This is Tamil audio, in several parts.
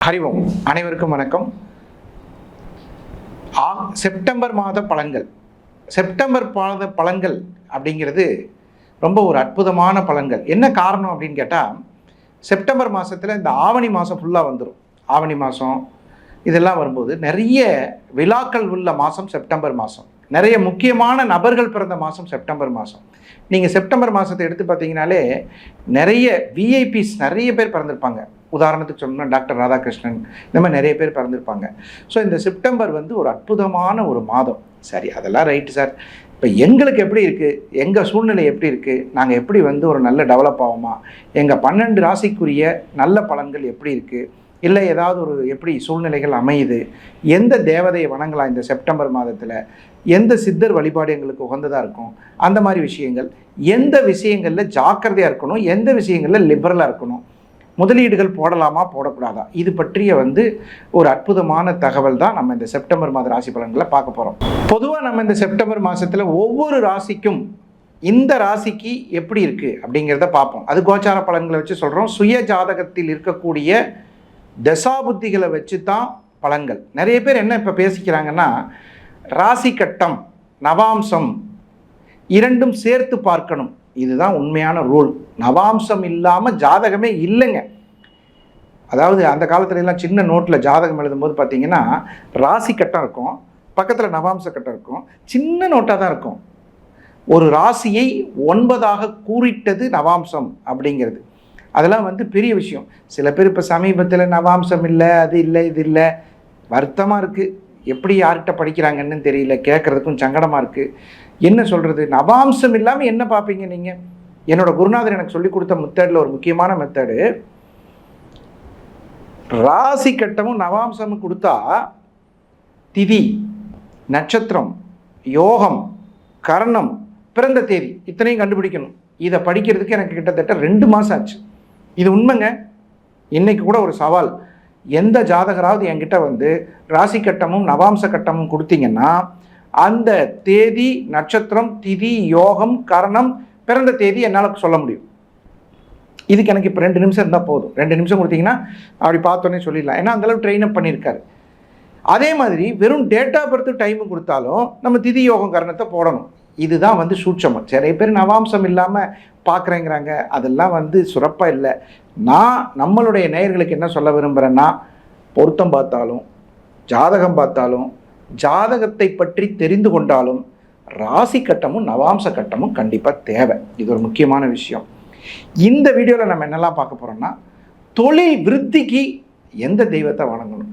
ஹரிவோம் அனைவருக்கும் வணக்கம். ஆ- செப்டம்பர் மாத பலன்கள் செப்டம்பர் மாத பலன்கள் அப்படிங்கிறது ரொம்ப ஒரு அற்புதமான பலன்கள் என்ன காரணம் அப்படின்னு கேட்டால் செப்டம்பர் மாதத்தில் இந்த ஆவணி மாதம் ஃபுல்லாக வந்துடும் ஆவணி மாதம் இதெல்லாம் வரும்போது நிறைய விழாக்கள் உள்ள மாதம் செப்டம்பர் மாதம் நிறைய முக்கியமான நபர்கள் பிறந்த மாதம் செப்டம்பர் மாதம் நீங்கள் செப்டம்பர் மாதத்தை எடுத்து பார்த்தீங்கனாலே நிறைய விஐபிஸ் நிறைய பேர் பிறந்திருப்பாங்க. உதாரணத்துக்கு சொன்னோம்னா டாக்டர் ராதாகிருஷ்ணன் இந்த மாதிரி நிறைய பேர் பிறந்திருப்பாங்க. ஸோ இந்த செப்டம்பர் வந்து ஒரு அற்புதமான ஒரு மாதம். சரி அதெல்லாம் ரைட்டு சார் இப்போ எங்களுக்கு எப்படி இருக்குது எங்கள் சூழ்நிலை எப்படி இருக்குது நாங்கள் எப்படி வந்து ஒரு நல்ல டெவலப் ஆகுமா? எங்கள் பன்னெண்டு ராசிக்குரிய நல்ல பலன்கள் எப்படி இருக்குது இல்லை ஏதாவது ஒரு எப்படி சூழ்நிலைகள் அமையுது? எந்த தேவதையை வணங்கலாம் இந்த செப்டம்பர் மாதத்தில்? எந்த சித்தர் வழிபாடு எங்களுக்கு உகந்ததாக இருக்கும்? அந்த மாதிரி விஷயங்கள். எந்த விஷயங்களில் ஜாக்கிரதையாக இருக்கணும்? எந்த விஷயங்களில் லிபரலாக இருக்கணும்? முதலீடுகள் போடலாமா போடக்கூடாதா? இது பற்றிய வந்து ஒரு அற்புதமான தகவல் தான் நம்ம இந்த செப்டம்பர் மாத ராசி பலன்களை பார்க்க போகிறோம் பொதுவாக நம்ம இந்த செப்டம்பர் மாதத்தில் ஒவ்வொரு ராசிக்கும் இந்த ராசிக்கு எப்படி இருக்குது அப்படிங்கிறத பார்ப்போம். அது கோச்சார பலன்களை வச்சு சொல்கிறோம் சுய ஜாதகத்தில் இருக்கக்கூடிய தசாபுத்திகளை வச்சு தான் பலன்கள். நிறைய பேர் என்ன இப்போ பேசிக்கிறாங்கன்னா ராசி கட்டம் நவாம்சம் இரண்டும் சேர்த்து பார்க்கணும். இதுதான் உண்மையான ரூல் நவாம்சம் இல்லாமல் ஜாதகமே இல்லைங்க. அதாவது அந்த காலத்துலலாம் சின்ன நோட்டில் ஜாதகம் எழுதும்போது பார்த்தீங்கன்னா ராசி கட்டம் இருக்கும் பக்கத்தில் நவாம்ச கட்டம் இருக்கும் சின்ன நோட்டாக தான் இருக்கும். ஒரு ராசியை ஒன்பதாக கூறிட்டது நவாம்சம் அப்படிங்கிறது. அதெல்லாம் வந்து பெரிய விஷயம். சில பேர் இப்போ சமீபத்தில் நவாம்சம் இல்லை அது இல்லை இது இல்லை. வருத்தமாக இருக்குது எப்படி யார்கிட்ட படிக்கிறாங்கன்னு தெரியல கேட்குறதுக்கும் சங்கடமாக இருக்குது என்ன சொல்கிறது நவாம்சம் இல்லாமல் என்ன பார்ப்பீங்க நீங்கள் என்னோடய குருநாதர் எனக்கு சொல்லிக் கொடுத்த மெத்தடில் ஒரு முக்கியமான மெத்தடு ராசி கட்டமும் நவாம்சமும் கொடுத்தா திதி நட்சத்திரம் யோகம் கரணம் பிறந்த தேதி இத்தனையும் கண்டுபிடிக்கணும். இதை படிக்கிறதுக்கு எனக்கு கிட்டத்தட்ட ரெண்டு மாதம் ஆச்சு. இது உண்மைங்க? இன்னைக்கு கூட ஒரு சவால். எந்த ஜாதகராவது என்கிட்ட வந்து ராசி கட்டமும் நவாம்ச கட்டமும் கொடுத்தீங்கன்னா அந்த தேதி நட்சத்திரம் திதி யோகம் கரணம் பிறந்த தேதி என்னால் சொல்ல முடியும். இதுக்கு எனக்கு இப்போ ரெண்டு நிமிஷம் இருந்தால் போதும். ரெண்டு நிமிஷம் கொடுத்தீங்கன்னா அப்படி பார்த்தோன்னே சொல்லிடலாம். ஏன்னா அந்தளவு ட்ரெயின் அப் பண்ணியிருக்காரு. அதே மாதிரி வெறும் டேட் ஆஃப் பர்த் டைமு கொடுத்தாலும் நம்ம திதி யோகம் கரணத்தை போடணும். இதுதான் வந்து சூட்சமம். நிறைய பேர் நவாம்சம் இல்லாமல் பார்க்குறேங்கிறாங்க அதெல்லாம் வந்து சுரப்பாக இல்லை. நான் நம்மளுடைய நேயர்களுக்கு என்ன சொல்ல விரும்புகிறேன்னா பொருத்தம் பார்த்தாலும் ஜாதகம் பார்த்தாலும் ஜாதகத்தை பற்றி தெரிந்து கொண்டாலும் ராசி கட்டமும் நவாம்ச கட்டமும் கண்டிப்பாக தேவை. இது ஒரு முக்கியமான விஷயம். இந்த வீடியோவில் நம்ம என்னெல்லாம் பார்க்க போகிறோம்னா தொழில் விருத்திக்கு எந்த தெய்வத்தை வணங்கணும்?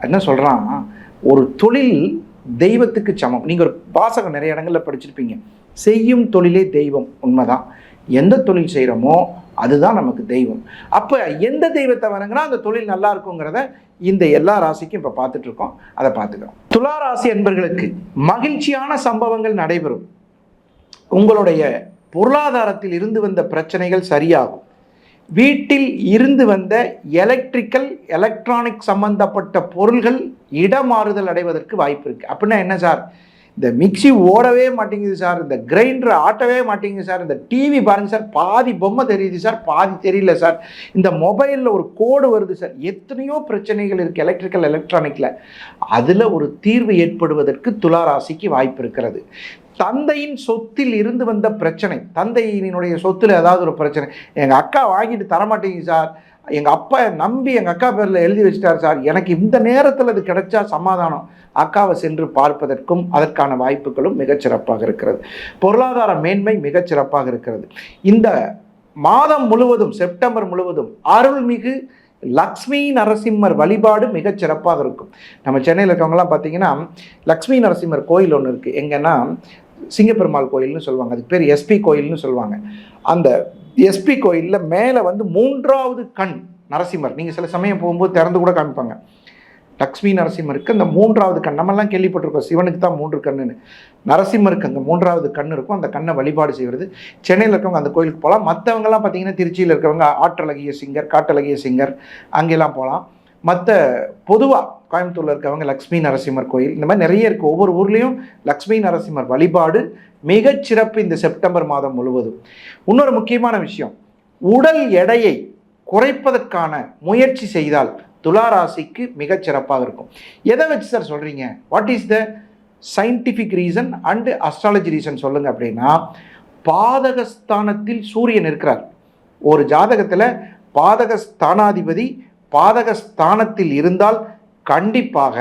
என்ன சொல்கிறான் ஒரு தொழில் தெய்வத்துக்கு சமம். நீங்கள் ஒரு வாசகம் நிறைய இடங்களில் படிச்சிருப்பீங்க. செய்யும் தொழிலே தெய்வம். உண்மைதான். எந்த தொழில் செய்கிறோமோ அதுதான் நமக்கு தெய்வம். அப்போ எந்த தெய்வத்தை வணங்கினா அந்த தொழில் நல்லா இருக்குங்கிறத இந்த எல்லா ராசிக்கும் இப்போ பார்த்துட்டு இருக்கோம் அதை பார்த்துக்கிறோம் துலா ராசி என்பர்களுக்கு மகிழ்ச்சியான சம்பவங்கள் நடைபெறும். உங்களுடைய பொருளாதாரத்தில் இருந்து வந்த பிரச்சனைகள் சரியாகும். வீட்டில் இருந்து வந்த எலக்ட்ரிக்கல் எலக்ட்ரானிக் சம்பந்தப்பட்ட பொருள்கள் இடமாறுதல் அடைவதற்கு வாய்ப்பு இருக்குது அப்படின்னா என்ன சார்? இந்த மிக்ஸி ஓடவே மாட்டேங்குது சார். இந்த கிரைண்டர் ஆட்டவே மாட்டேங்குது சார். இந்த டிவி பாருங்க சார். பாதி பொம்மை தெரியுது சார். பாதி தெரியல சார். இந்த மொபைலில் ஒரு கோடு வருது சார். எத்தனையோ பிரச்சனைகள் இருக்குது எலக்ட்ரிக்கல் எலக்ட்ரானிக்கில் அதில் ஒரு தீர்வு ஏற்படுவதற்கு துலா ராசிக்கு வாய்ப்பு இருக்கிறது. தந்தையின் சொத்தில் இருந்து வந்த பிரச்சனை. தந்தையினுடைய சொத்தில் ஏதாவது ஒரு பிரச்சனை. எங்கள் அக்கா வாங்கிட்டு தரமாட்டேங்க சார். எங்கள் அப்பா நம்பி எங்கள் அக்கா பேரில் எழுதி வச்சிட்டார் சார். எனக்கு இந்த நேரத்தில் அது கிடைச்சா சமாதானம். அக்காவை சென்று பார்ப்பதற்கும் அதற்கான வாய்ப்புகளும் மிகச்சிறப்பாக இருக்கிறது. பொருளாதார மேன்மை மிகச்சிறப்பாக இருக்கிறது. இந்த மாதம் முழுவதும் செப்டம்பர் முழுவதும் அருள்மிகு லக்ஷ்மி நரசிம்மர் வழிபாடு மிகச் சிறப்பாக இருக்கும். நம்ம சென்னையில் இருக்கவங்கலாம் பார்த்தீங்கன்னா லக்ஷ்மி நரசிம்மர் கோயில் ஒன்று இருக்குது எங்கன்னா சிங்கப்பெருமாள் கோயில்னு சொல்லுவாங்க. அதுக்கு பேர் எஸ்பி கோயில்னு சொல்லுவாங்க. அந்த எஸ்பி கோயிலில் மேலே வந்து மூன்றாவது கண் நரசிம்மர். நீங்கள் சில சமயம் போகும்போது திறந்து கூட காமிப்பாங்க. லக்ஷ்மி நரசிம்மருக்கு அந்த மூன்றாவது கண். நம்மெல்லாம் கேள்விப்பட்டிருக்கோம். சிவனுக்கு தான் மூன்று கண்ணுன்னு. நரசிம்மருக்கு அந்த மூன்றாவது கண் இருக்கும். அந்த கண்ணை வழிபாடு செய்கிறது. சென்னையில் இருக்கவங்க அந்த கோயிலுக்கு போகலாம். மற்றவங்கலாம் பார்த்தீங்கன்னா திருச்சியில் இருக்கிறவங்க ஆற்றழகிய சிங்கர் காட்டழகிய சிங்கர் அங்கெல்லாம் போகலாம். மற்ற பொதுவாக கோயம்புத்தூரில் இருக்கவங்க லக்ஷ்மி நரசிம்மர் கோயில் இந்த மாதிரி நிறைய இருக்குது ஒவ்வொரு ஊர்லேயும் லக்ஷ்மி நரசிம்மர் வழிபாடு மிகச்சிறப்பு இந்த செப்டம்பர் மாதம் முழுவதும். இன்னொரு முக்கியமான விஷயம் உடல் எடையை குறைப்பதற்கான முயற்சி செய்தால் துலா ராசிக்கு சிறப்பாக இருக்கும். எதை வச்சு சார் சொல்கிறீங்க what is the scientific reason and astrology reason சொல்லுங்கள் அப்படின்னா பாதகஸ்தானத்தில் சூரியன் இருக்கிறார். ஒரு ஜாதகத்தில் பாதகஸ்தானாதிபதி பாதக ஸ்தானத்தில் இருந்தால் கண்டிப்பாக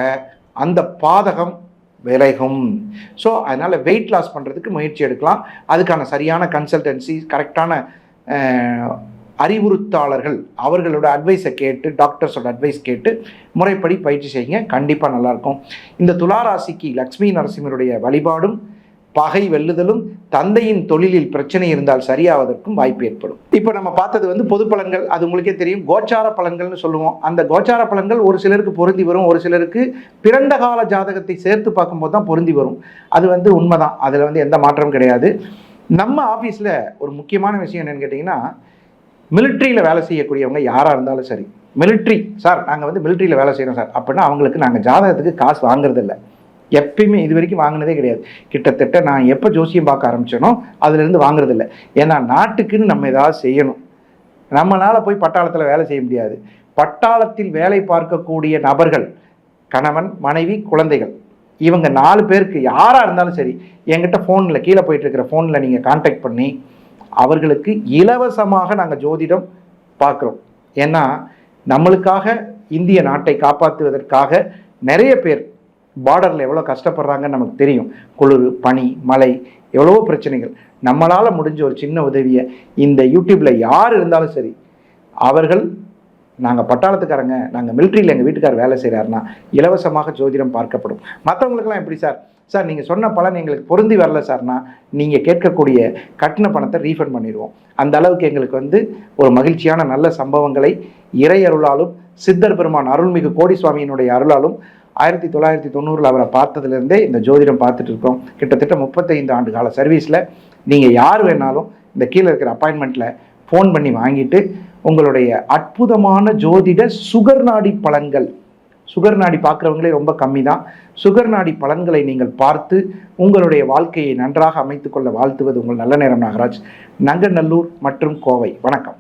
அந்த பாதகம் விலகும். ஸோ அதனால் வெயிட் லாஸ் பண்ணுறதுக்கு முயற்சி எடுக்கலாம். அதுக்கான சரியான கன்சல்டன்சி கரெக்டான அறிவுறுத்தாளர்கள் அவர்களோட அட்வைஸை கேட்டு டாக்டர்ஸோட அட்வைஸ் கேட்டு முறைப்படி பயிற்சி செய்யுங்க. கண்டிப்பாக நல்லாயிருக்கும் இந்த துளாராசிக்கு லக்ஷ்மி நரசிம்மருடைய வழிபாடும் பகை வெல்லுதலும் தந்தையின் தொழிலில் பிரச்சனை இருந்தால் சரியாவதற்கும் வாய்ப்பு ஏற்படும். இப்போ நம்ம பார்த்தது வந்து பொது பலன்கள். அது உங்களுக்கே தெரியும். கோச்சார பலன்கள்னு சொல்லுவோம். அந்த கோச்சார பலன்கள் ஒரு சிலருக்கு பொருந்தி வரும். ஒரு சிலருக்கு பிறந்த கால ஜாதகத்தை சேர்த்து பார்க்கும்போது தான் பொருந்தி வரும். அது வந்து உண்மைதான். அதில் வந்து எந்த மாற்றமும் கிடையாது. நம்ம ஆஃபீஸில் ஒரு முக்கியமான விஷயம் என்னென்னு கேட்டிங்கன்னா மிலிட்ரியில் வேலை செய்யக்கூடியவங்க யாராக இருந்தாலும் சரி. மிலிட்ரி சார் நாங்கள் வந்து மிலிட்ரியில் வேலை செய்கிறோம் சார். அப்படின்னா அவங்களுக்கு நாங்கள் ஜாதகத்துக்கு காசு வாங்குறதில்ல. எப்பயுமே இது வரைக்கும் வாங்கினதே கிடையாது. கிட்டத்தட்ட நான் எப்போ ஜோசியம் பார்க்க ஆரம்பிச்சேனோ அதுலேருந்து வாங்குறதில்ல. ஏன்னா நாட்டுக்குன்னு நம்ம ஏதாவது செய்யணும். நம்மளால் போய் பட்டாளத்தில் வேலை செய்ய முடியாது. பட்டாளத்தில் வேலை பார்க்கக்கூடிய நபர்கள் கணவன் மனைவி குழந்தைகள் இவங்க நாலு பேருக்கு யாராக இருந்தாலும் சரி என்கிட்ட ஃபோனில் கீழே போயிட்டுருக்கிற ஃபோனில் நீங்கள் காண்டாக்ட் பண்ணி அவர்களுக்கு இலவசமாக நாங்கள் ஜோதிடம் பார்க்குறோம். ஏன்னா நம்மளுக்காக இந்திய நாட்டை காப்பாற்றுவதற்காக நிறைய பேர் பார்டரில் எவ்வளோ கஷ்டப்படுறாங்கன்னு நமக்கு தெரியும். குளிர் பனி மழை எவ்வளவோ பிரச்சனைகள். நம்மளால் முடிஞ்ச ஒரு சின்ன உதவியை இந்த யூடியூப்பில் யார் இருந்தாலும் சரி அவர்கள் நாங்கள் பட்டாளத்துக்காரங்க நாங்கள் மிலிட்ரியில் எங்கள் வீட்டுக்கார் வேலை செய்கிறாருன்னா இலவசமாக ஜோதிடம் பார்க்கப்படும். மற்றவங்களுக்கெல்லாம் எப்படி சார்? சார் நீங்கள் சொன்ன பலன் எங்களுக்கு பொருந்தி வரல சார்னா நீங்கள் கேட்கக்கூடிய கட்டின பணத்தை ரீஃபண்ட் பண்ணிடுவோம். அந்த அளவுக்கு எங்களுக்கு வந்து ஒரு மகிழ்ச்சியான நல்ல சம்பவங்களை இறை அருளாலும் சித்தர் பெருமான் அருள்மிகு கோடி சுவாமியினுடைய அருளாலும் ஆயிரத்தி தொள்ளாயிரத்தி தொண்ணூறில் அவரை பார்த்ததுலேருந்தே இந்த ஜோதிடம் பார்த்துட்டு இருக்கோம். கிட்டத்தட்ட முப்பத்தைந்து ஆண்டு கால சர்வீஸில் நீங்கள் யார் வேணாலும் இந்த கீழே இருக்கிற அப்பாயின்மெண்ட்டில் ஃபோன் பண்ணி வாங்கிட்டு உங்களுடைய அற்புதமான ஜோதிட சுகர் நாடி பலன்கள் சுகர் நாடி பார்க்குறவங்களே ரொம்ப கம்மி தான் சுகர் நாடி பலன்களை நீங்கள் பார்த்து உங்களுடைய வாழ்க்கையை நன்றாக அமைத்துக்கொள்ள வாழ்த்துவது உங்கள் நல்ல நேரம் நாகராஜ். நங்கநல்லூர் மற்றும் கோவை. வணக்கம்.